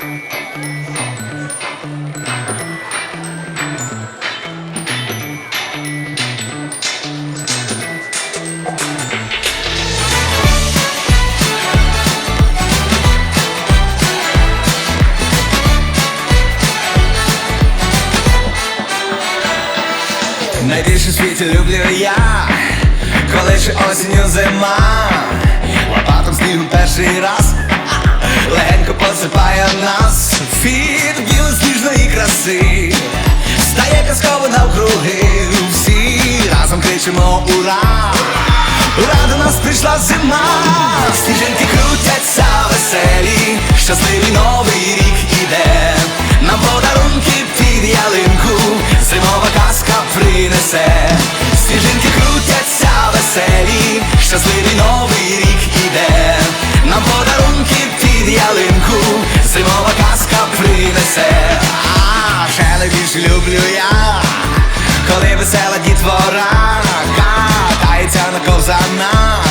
Найбільше світі люблю я, коли ще осінню зима, лопатом снігу перший раз, легенько посипає нас від білосніжної краси, стає казково навкруги, всі разом кричимо ура! Ура, до нас прийшла зима, сніжинки крутяться веселі, щасливий новий рік іде, нам подарунки під ялинку, зимова казка принесе, сніжинки крутяться веселі, щасливий новий рік найбільше люблю я, коли весела дітвора катається на ковзанах,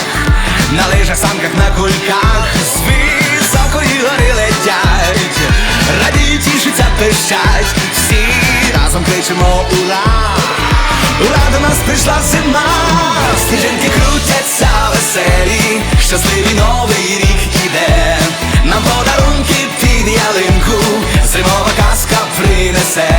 на лижах, санках, на кульках, з високої гори летять, радіють, тішаться, пищать, всі разом кричимо ура! Ура, до нас прийшла зима, сніжинки крутяться веселі, щасливий новий рік іде, нам подарунки під ялинку, зимова казка принесе,